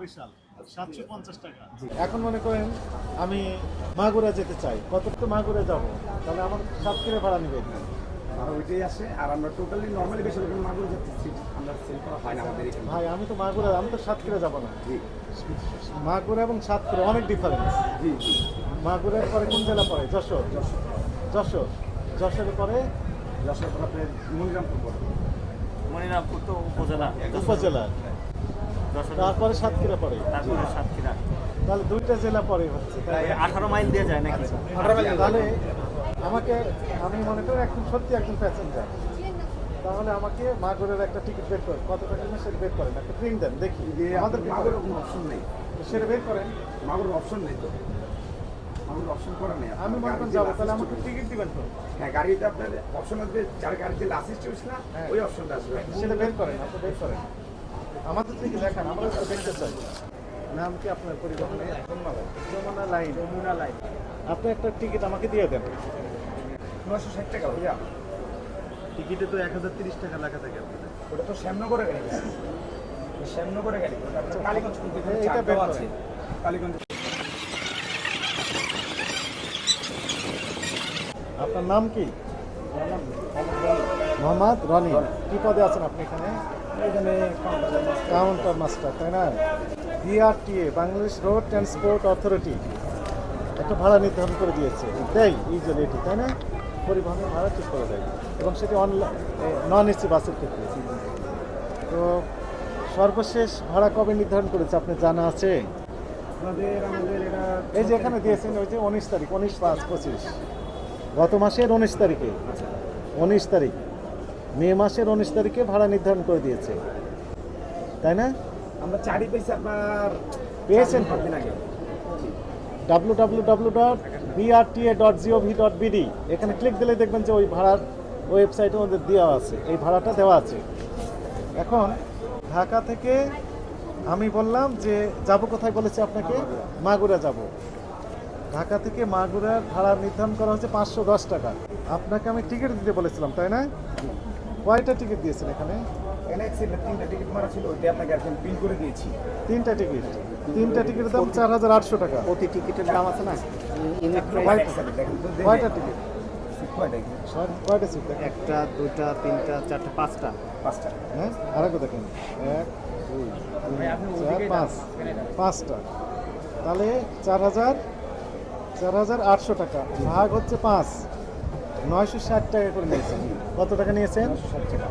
বরিশাল সাতশো পঞ্চাশ টাকা। এখন মনে করেন আমি মাগুরা যেতে চাই। কত তো মাগুরা যাব? তাহলে আমার সাতক্ষীরা ভাড়া নেবে আর ওইটাই আসে আর আমরা টোটালি নর্মালি বেশি রকম মাগুর যাচ্ছি আমরা সেল করা হয় না আমাদের এখানে। ভাই আমি তো মাগুরা আমি তো সাতক্ষীরা যাব না। জি। মাগুরা এবং সাতক্ষীরা অনেক ডিফারেন্স জি জি। মাগুরার পরে কোন জেলা পড়ে যশোর। যশোর। যশোরের পরে? যশোর পর আপনার মনিরামপুর পড়ে মনিরামপুর তো উপজেলা। উপজেলা। যশোর তারপরে সাতক্ষীরা পড়ে তারপরে সাতক্ষীরা। তাহলে দুইটা জেলা পরে হচ্ছে আঠারো মাইল দিয়ে যায় নাকি? তাহলে আমাকে আমি মনে করি একদম সত্যি একজন প্যাসেঞ্জার তাহলে আমাকে মাগুরের একটা টিকিট বের করেন। কত টাকা সেটা বের করেন? একটা প্রিন্ট দেন দেখি। যে আমাদের আমাদের মাগুর কোনো অপশন নেই। সেটা বের করেন। মাগুর অপশন নেই তো। মাগুর অপশন করা নেই। আমি মনে করেন যাব তাহলে আমাকে টিকিট দিবেন তো? হ্যাঁ গাড়িতে আপনার অপশন আসবে যার গাড়িতে লাসিস চলছে না। ওই অপশনটা আসবে। সেটা বের করেন আপনি বের করেন। আমাদের থেকে দেখান আমরা তো দেখতে চাই। নাম কি আপনার পরিবহনে যমুনা লাইন। যমুনা লাইন। আপনি একটা টিকিট আমাকে দিয়ে দেন। নশো ষাট টাকা ভাইয়া। টিকিটে তো এক হাজার তিরিশ টাকা লেখা থাকে ওটা তো শ্যামনগরের গাড়ি। ওই শ্যামনগরের গাড়ি। কালীগঞ্জ কিন্তু এটা বের আছে। কালীগঞ্জ। আপনার নাম কি? মোহাম্মদ রনি। কি পদে আছেন আপনি এখানে? কাউন্টার মাস্টার তাই না? BRTA Bangladesh road transport authority. একটা ভাড়া নির্ধারণ করে দিয়েছে। দেয় ইউজুয়ালি এটি তাই না? পরিবহনের ভাড়া ঠিক করে দেয়। এবং সেটি অনলাইন নন এসি বাসের ক্ষেত্রে। তো সর্বশেষ ভাড়া কবে নির্ধারণ করেছে আপনি জানা আছে? এই যে এখানে দিয়েছেন ওই যে উনিশ তারিখ উনিশ পাঁচ পঁচিশ। গত মাসের উনিশ তারিখে। উনিশ তারিখ। মে মাসের উনিশ তারিখে ভাড়া নির্ধারণ করে দিয়েছে। তাই না? আমরা চারি পেয়েছি আপনার পেয়েছেন? W W W dot BRTA dot G O V dot BD এখানে ক্লিক দিলে দেখবেন যে ওই ভাড়ার ওয়েবসাইটে ওদের দেওয়া আছে এই ভাড়াটা দেওয়া আছে। এখন ঢাকা থেকে আমি বললাম যে যাব কোথায় বলেছে আপনাকে? মাগুরা যাব। ঢাকা থেকে মাগুরার ভাড়া নির্ধারণ করা হচ্ছে পাঁচশো দশ টাকা। আপনাকে আমি টিকিট দিতে বলেছিলাম তাই না? কয়টা টিকিট দিয়েছেন এখানে? এখানে তিনটা টিকিট মারা ছিল ওইটা আপনাকে একদম প্রিন্ট করে দিয়েছি। তিনটা টিকিট তিনটা টিকিটের দাম চার হাজার আটশো টাকা। প্রতি টিকিটের দাম আছে না? কয়টা টিকিট কয়টা এখানে? কয়টা সিট একটা দুইটা তিনটা চারটা পাঁচটা। পাঁচটা। হ্যাঁ? দেখেন। এক দুই চার পাঁচ। পাঁচটা। তাহলে চার হাজার চার হাজার আটশো টাকা। ভাগ হচ্ছে পাঁচ। নয়শো ষাট টাকা করে নিয়েছেন। কত টাকা নিয়েছেন?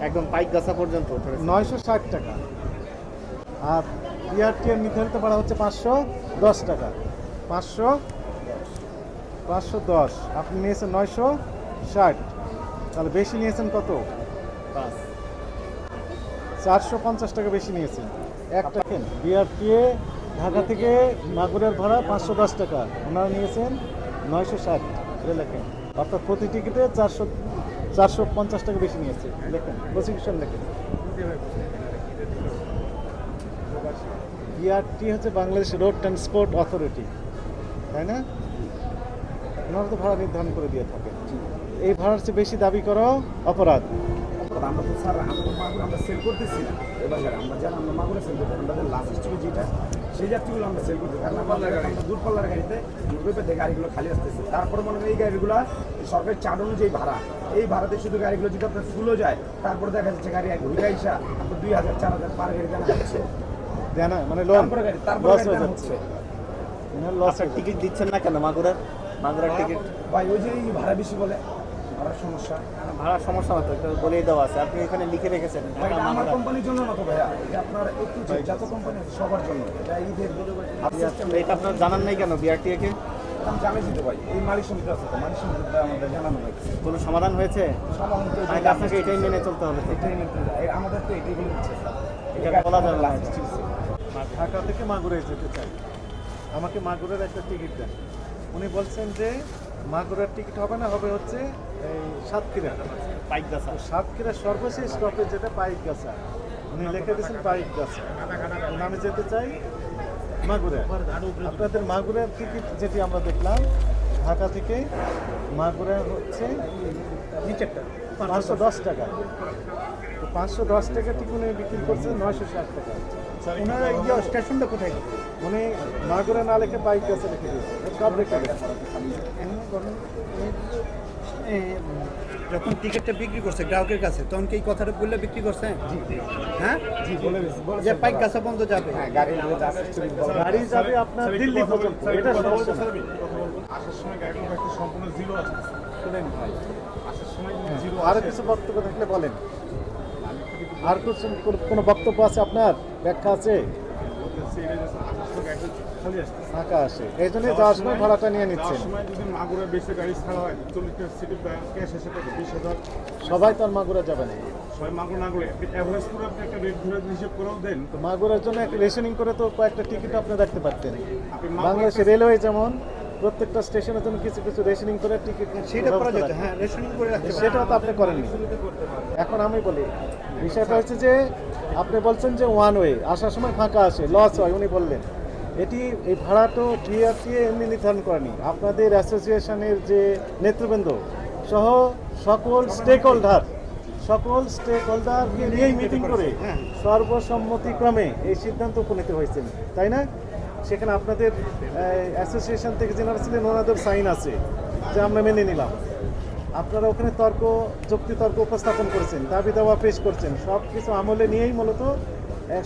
একদম পাইক গাছা পর্যন্ত। নয়শো ষাট টাকা। আর বিআরটিএর নির্ধারিত ভাড়া হচ্ছে পাঁচশো দশ টাকা। পাঁচশো পাঁচশো দশ। আপনি নিয়েছেন নয়শো ষাট। তাহলে বেশি নিয়েছেন কত? চারশো পঞ্চাশ টাকা বেশি নিয়েছেন। একটা বিআরটিএ ঢাকা থেকে মাগুরের ভাড়া পাঁচশো দশ টাকা। ওনারা নিয়েছেন নয়শো ষাট। লেখেন। অর্থাৎ প্রতি টিকিটে চারশো চারশো পঞ্চাশ টাকা বেশি নিয়েছে। লেখেন প্রসিকিউশন লেখেন বিআরটি হচ্ছে বাংলাদেশ রোড ট্রান্সপোর্ট অথরিটি, তাই না? ওনারা তো ভাড়া নির্ধারণ করে দিয়ে থাকে। এই ভাড়ার চেয়ে বেশি দাবি করো অপরাধ। আমরা তো স্যার, আমরা আমরা সেল করতেছি না। এবার আমরা জানি আমরা মাগুরে সেল করতে আমাদের লাস্ট যেটা সেই যাত্রীগুলো আমরা সেল করতে কারণ আমাদের আমরা দূরপাল্লার গাড়িতে দূরপেতে গাড়িগুলো খালি আসতেছে। তারপরে মনে হয় এই গাড়িগুলো সরকারি চার্ট অনুযায়ী ভাড়া। এই ভাড়াতে শুধু গাড়িগুলো যদি আপনার ফুলও যায় তারপরে দেখা যাচ্ছে গাড়ি এক ঘুরে আইসা আপনার দুই হাজার চার হাজার পার গাড়ি জানা যাচ্ছে না মানে লোন তারপরে গাড়ি তারপরে লস গাড়ি হয়ে যাচ্ছে। হচ্ছে। লস টিকিট দিচ্ছেন না কেন? মাগুরার মাগুরার টিকিট ভাই ওই যে এই ভাড়া বেশি বলে। ভাড়ার সমস্যা? ভাড়ার সমস্যা হতো এটা বলেই দেওয়া আছে। আপনি এখানে লিখে রেখেছেন আমার কোম্পানির জন্য না তো ভাইয়া? এটা আপনার একটু যত কোম্পানি আছে সবার জন্য। এটা ঈদের এটা আপনার জানান নাই কেন বিআরটিএ কে? আমি জানাইছি তো ভাই। এই মালিক সমিতি আছে তো মালিক সমিতি আমাদের জানানো হয়েছে কোনো সমাধান হয়েছে? সমাধান তো আপনাকে এটাই মেনে চলতে হবে এটাই এই আমাদের তো এটাই স্যার। এটা বলা যাবে না। লাস্ট চিপসে ঢাকা থেকে মাগুরে যেতে চাই। আমাকে মাগুরের একটা টিকিট দেন। উনি বলছেন যে মাগুরের টিকিট হবে না হবে হচ্ছে এই সাতক্ষীরা সাতক্ষীরা সর্বশেষ স্টপেজ যেটা পাইক গাছা উনি লিখে দিয়েছেন পাইক গাছা আমি যেতে চাই মাগুরা আপনাদের মাগুরার টিকিট যেটি আমরা দেখলাম ঢাকা থেকে মাগুরা হচ্ছে নিচেরটা পাঁচশো দশ টাকা। তো পাঁচশো দশ টাকা টিকুনে বিক্রি করছে নয়শো ষাট টাকা। ওনারা ইয়ে স্টেশনটা কোথায়? উনি মাগুরা না লিখে বাইক কাছে লিখে দিয়েছে। সব এ, যখন টিকিটটা বিক্রি করছে গ্রাহকের কাছে তখন কি এই কথাটা বললে বিক্রি করছে? হ্যাঁ? জি বলে দিয়েছি, যে পাইক গাছা বন্ধ যাবে। হ্যাঁ গাড়ি যাবে আপনার দিল্লি পর্যন্ত। এটা আসার সময় গাড়ির সম্পূর্ণ জিরো আসতেছে শুনেন ভাই আসার সময় জিরো আরও কিছু বক্তব্য থাকলে বলেন। আর কিছু কোনো বক্তব্য আছে আপনার? ব্যাখ্যা আছে? ফাঁকা আসে এই জন্য যাওয়ার সময় ভাড়াটা নিয়ে নিচ্ছেন। সময় যদি মাগুরা বেশি গাড়ি ছাড়া হয় সিটি ক্যাশ এসে থাকে বিশ হাজার। সবাই তো আর মাগুরা যাবে না। সবাই মাগুরা না করে অ্যাভারেজ করে আপনি একটা রেট ধরে হিসেব করেও দেন। তো মাগুরার জন্য একটা রেশনিং করে তো কয়েকটা টিকিট আপনি রাখতে পারতেন। আপনি মাগুরা- বাংলাদেশে রেলওয়ে যেমন প্রত্যেকটা স্টেশনের জন্য কিছু কিছু রেশনিং করে টিকিট সেটা করা যেত হ্যাঁ রেশনিং করে রাখতে। সেটাও তো আপনি করেননি। এখন আমি বলি বিষয়টা হচ্ছে যে আপনি বলছেন যে ওয়ান ওয়ে আসার সময় ফাঁকা আসে লস হয় উনি বললেন। এটি এই ভাড়া ভাড়াটো বিআরটি এমনি নির্ধারণ করেনি। আপনাদের অ্যাসোসিয়েশনের যে নেতৃবৃন্দ সহ সকল স্টেক হোল্ডার সকল স্টেক হোল্ডারকে নিয়েই মিটিং করে সর্বসম্মতিক্রমে এই সিদ্ধান্ত উপনীত হয়েছেন তাই না? সেখানে আপনাদের অ্যাসোসিয়েশন থেকে যেনারা ছিলেন ওনাদের সাইন আছে যে আমরা মেনে নিলাম। আপনারা ওখানে তর্ক যুক্তি তর্ক উপস্থাপন করেছেন দাবি দাওয়া পেশ করছেন সব কিছু আমলে নিয়েই মূলত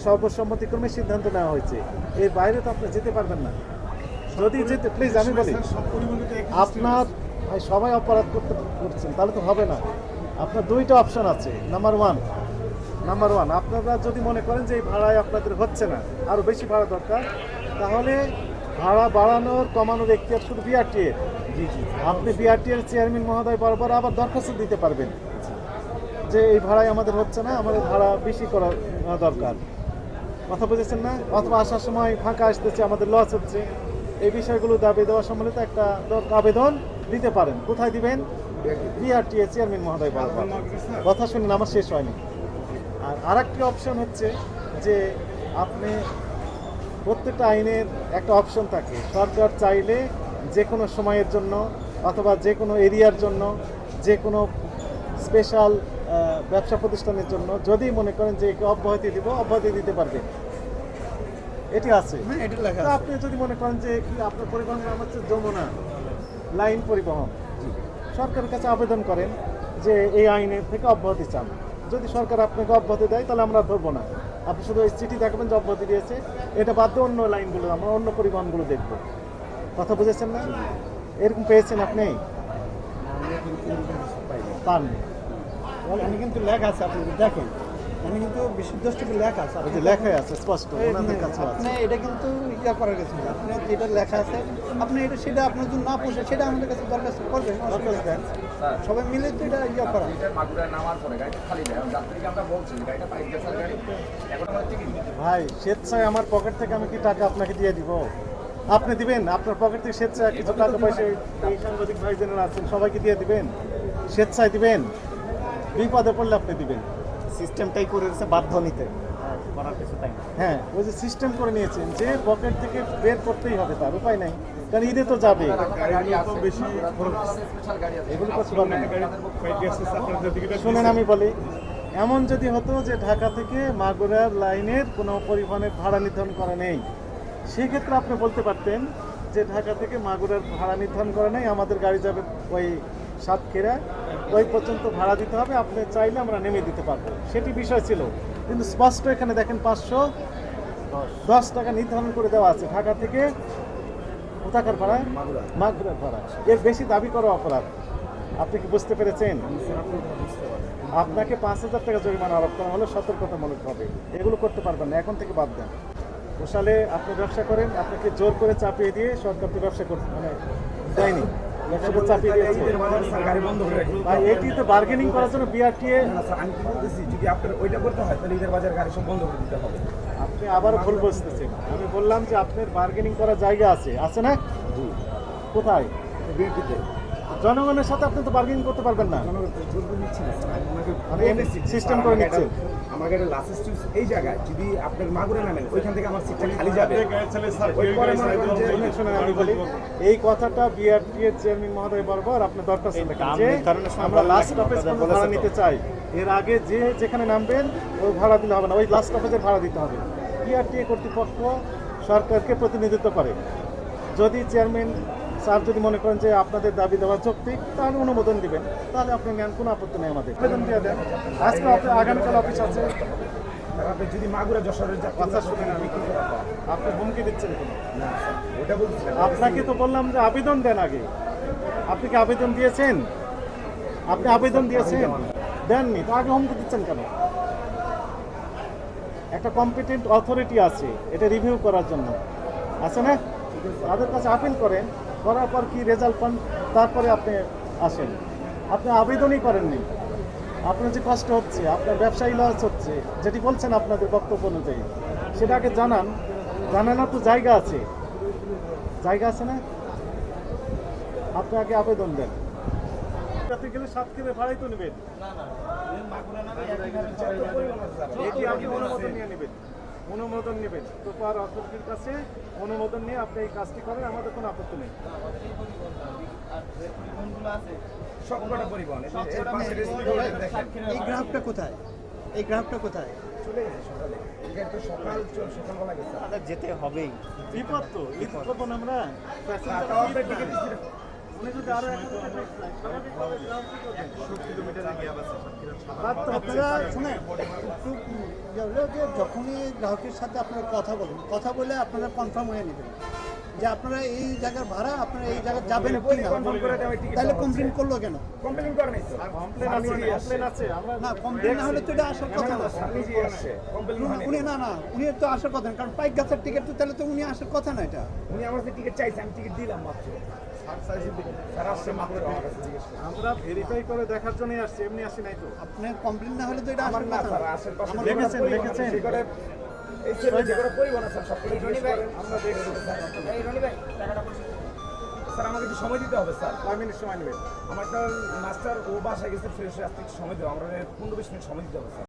সর্বসম্মতিক্রমে সিদ্ধান্ত নেওয়া হয়েছে। এর বাইরে তো আপনি যেতে পারবেন না। যদি যেতে প্লিজ আমি বলি আপনার ভাই সবাই অপরাধ করতে করছেন তাহলে তো হবে না। আপনার দুইটা অপশন আছে। নাম্বার ওয়ান নাম্বার ওয়ান আপনারা যদি মনে করেন যে এই ভাড়ায় আপনাদের হচ্ছে না আরও বেশি ভাড়া দরকার তাহলে ভাড়া বাড়ানোর কমানোর এখতিয়ার শুধু বিআরটি এর? জি জি। আপনি বিআরটি এর চেয়ারম্যান মহোদয় বরাবর আবার দরখাস্ত দিতে পারবেন। যে এই ভাড়ায় আমাদের হচ্ছে না আমাদের ভাড়া বেশি করা দরকার। কথা বুঝেছেন না? অথবা আসার সময় ফাঁকা আসতেছে আমাদের লস হচ্ছে। এই বিষয়গুলো দাবি দেওয়া সম্বলিত একটা আবেদন দিতে পারেন। কোথায় দিবেন? বিআরটিএ চেয়ারম্যান মহোদয় বরাবর। কথা শুনুন আমার শেষ হয়নি। আর আরেকটি অপশন হচ্ছে যে আপনি প্রত্যেকটা আইনের একটা অপশন থাকে। সরকার চাইলে যে কোনো সময়ের জন্য অথবা যে কোনো এরিয়ার জন্য যে কোনো স্পেশাল ব্যবসা প্রতিষ্ঠানের জন্য যদি মনে করেন যে একে অব্যাহতি দিব অব্যাহতি দিতে পারবে। এটি আছে। হ্যাঁ এটা লেখা তো আপনি যদি মনে করেন যে কি আপনার পরিবহনের নাম হচ্ছে যমুনা লাইন পরিবহন সরকারের কাছে আবেদন করেন যে এই আইনের থেকে অব্যাহতি চান। যদি সরকার আপনাকে অব্যাহতি দেয় তাহলে আমরা ধরবো না। আপনি শুধু এই চিঠি দেখবেন যে অব্যাহতি দিয়েছে। এটা বাদ দিয়ে অন্য লাইনগুলো আমরা অন্য পরিবহনগুলো দেখব। কথা বুঝেছেন না? এরকম পেয়েছেন আপনি? পাননি। আমি কিন্তু লেখা আছে আপনি দেখেন। আমি কিন্তু বিশুদ্ধ লেখা আছে। ওই যে লেখাই আছে স্পষ্ট ওনাদের কাছে আছে। আপনি এটা কিন্তু ইয়া করার গেছেন আপনি যেটা লেখা আছে আপনি এটা সেটা আপনার যদি না পোষে সেটা আমাদের কাছে দরখাস্ত করবেন। সবাই মিলে তো এটা ইয়া করা। মাগুরা নামার পরে গাড়িটা খালি দেয়। যাত্রীকে আমরা বলছি গাড়িটা পাইপ গেছার গাড়ি এখন আমরা টিকিট ভাই স্বেচ্ছায় আমার পকেট থেকে আমি কি টাকা আপনাকে দিয়ে দিব? আপনি দিবেন আপনার পকেট থেকে স্বেচ্ছায় কিছু টাকা পয়সা এই- সাংবাদিক ভাই যারা আছেন সবাইকে দিয়ে দিবেন। স্বেচ্ছায় দিবেন। বিপদে পড়লে আপনি দিবেন। সিস্টেমটাই করে দিয়েছে বাধ্য নিতে। করার কিছু তাই হ্যাঁ ওই যে সিস্টেম করে নিয়েছেন যে পকেট থেকে বের করতেই হবে তার উপায় নাই। কারণ ঈদে তো যাবে। এগুলো করতে পারবেন শুনেন আমি বলি এমন যদি হতো যে ঢাকা থেকে মাগুরার লাইনের কোনো পরিবহনের ভাড়া নির্ধারণ করা নেই। সেক্ষেত্রে আপনি বলতে পারতেন যে ঢাকা থেকে মাগুরার ভাড়া নির্ধারণ করা নেই আমাদের গাড়ি যাবে ওই সাতক্ষীরা ওই পর্যন্ত ভাড়া দিতে হবে। আপনি চাইলে আমরা নেমে দিতে পারব। সেটি বিষয় ছিল। কিন্তু স্পষ্ট এখানে দেখেন পাঁচশো দশ টাকা নির্ধারণ করে দেওয়া আছে। ঢাকা থেকে কোথাকার ভাড়া? মাগুরার ভাড়া। এর বেশি দাবি করা অপরাধ। আপনি কি বুঝতে পেরেছেন? আপনাকে পাঁচ হাজার টাকা জরিমানা আরোপ করা হলে সতর্কতামূলক হবে এগুলো করতে পারবেন না। এখন থেকে বাদ দেন। পোষালে আপনি ব্যবসা করেন। আপনাকে জোর করে চাপিয়ে দিয়ে সরকার তো ব্যবসা করতে মানে দেয়নি। এটি তো বার্গেনিং করার জন্য বিআরটিএ আমি কি বলতেছি যদি আপনার ওইটা করতে হয় তাহলে ঈদের বাজার গাড়ি সব বন্ধ করে দিতে হবে। আপনি আবার ভুল বুঝতেছেন। আমি বললাম যে আপনার বার্গেনিং করার জায়গা আছে। আছে না? কোথায়? বিএনপিতে জনগণের সাথে আপনি তো বার্গেনিং করতে পারবেন না। জোর করে নিচ্ছে মানে নিচ্ছেন। এই জায়গায় যদি আপনার মাগুরে নামেন ওইখান থেকে আমার সিটটা খালি যাবে। এই গাড়ি চালিয়ে স্যার, ওই কেউ পরে গাড়ি মনে এই কথাটা বিআরটি এর চেয়ারম্যান মহোদয় বরাবর আপনার দরকার যে আমরা লাস্ট ভাড়া নিতে চাই। এর আগে যে যেখানে নামবেন ওই ভাড়া দিলে হবে না ওই লাস্ট অফিসের ভাড়া দিতে হবে। বিআরটি কর্তৃপক্ষ সরকারকে প্রতিনিধিত্ব করে। যদি চেয়ারম্যান স্যার যদি মনে করেন যে আপনাদের দাবি দেওয়া যৌক্তিক তাহলে অনুমোদন দিবেন। তাহলে আপনি নেন কোনো আপত্তি নেই আমাদের। আবেদন দিয়ে দেন। আজকে আপনি- আগামীকাল অফিস আছে। আপনি যদি মাগুরা যশোরের কথা শুনেন আমি কি আপনি হুমকি দিচ্ছেন না ওটা বলছিলাম আপনাকে তো বললাম যে আবেদন দেন আগে। আপনি কি আবেদন দিয়েছেন? আপনি আবেদন দিয়েছেন? দেননি তো আগে হুমকি দিচ্ছেন কেন? একটা কম্পিটেন্ট অথরিটি আছে এটা রিভিউ করার জন্য। আছে না? তাদের কাছে আপিল করেন। করার পর কি রেজাল্ট পান তারপরে আপনি আসেন। আপনি আবেদনই করেননি। আপনার যে কষ্ট হচ্ছে আপনার ব্যবসায়ী লস হচ্ছে যেটি বলছেন আপনাদের বক্তব্য অনুযায়ী সেটা আগে জানান। জানানোর তো জায়গা আছে। জায়গা আছে না? আপনি আগে আবেদন দেন। গেলে সাত কিলো ভাড়াই তো নেবেন। এটি আপনি অনুমোদন নিয়ে নেবেন। অনুমোদন নেবেন তো পার অথরিটির কাছে অনুমোদন নিয়ে আপনি এই কাজটি করেন আমাদের কোনো আপত্তি নেই সবকটা পরিবহন এই গ্রাহকটা কোথায় এই গ্রাহকটা কোথায় চলে গেছে সকালে তো সকাল সকালবেলা গেছে যেতে হবেই বিপদ তো না আমরা আপনার শুনে ইয়ে যখনই গ্রাহকের সাথে আপনারা কথা বলেন কথা বলে আপনারা কনফার্ম হয়ে নেবেন। যে আপনারা এই জায়গার ভাড়া আপনারা এই জায়গায় যাবেন তাহলে কমপ্লেন করল কেন? কমপ্লেন করে নাই না কমপ্লেন না হলে তো এটা আসার কথা না। কমপ্লেন উনি- উনি না না উনি তো আসার কথা না কারণ পাইক গাছের টিকিট তো তাহলে তো উনি আসার কথা না এটা। উনি আমার কাছে টিকিট চাইছে আমি টিকিট দিলাম মাত্র। আমার ভেরিফাই করে দেখার জন্যই আসছি এমনি আসি নাই তো। আপনার কমপ্লেন না হলে তো এটা আমার না কথা লিখেছেন, লিখেছেন। এই যে পরিবহন আছে, সব আমরা দেখব স্যার। স্যার আমাকে একটু সময় দিতে হবে স্যার। কয় মিনিট সময় নেবেন। আমার একটা মাস্টার ও বাসায় গেছে ফ্রেশ আসতে সময় দেবো। আমরা পনেরো বিশ মিনিট সময় দিতে হবে স্যার।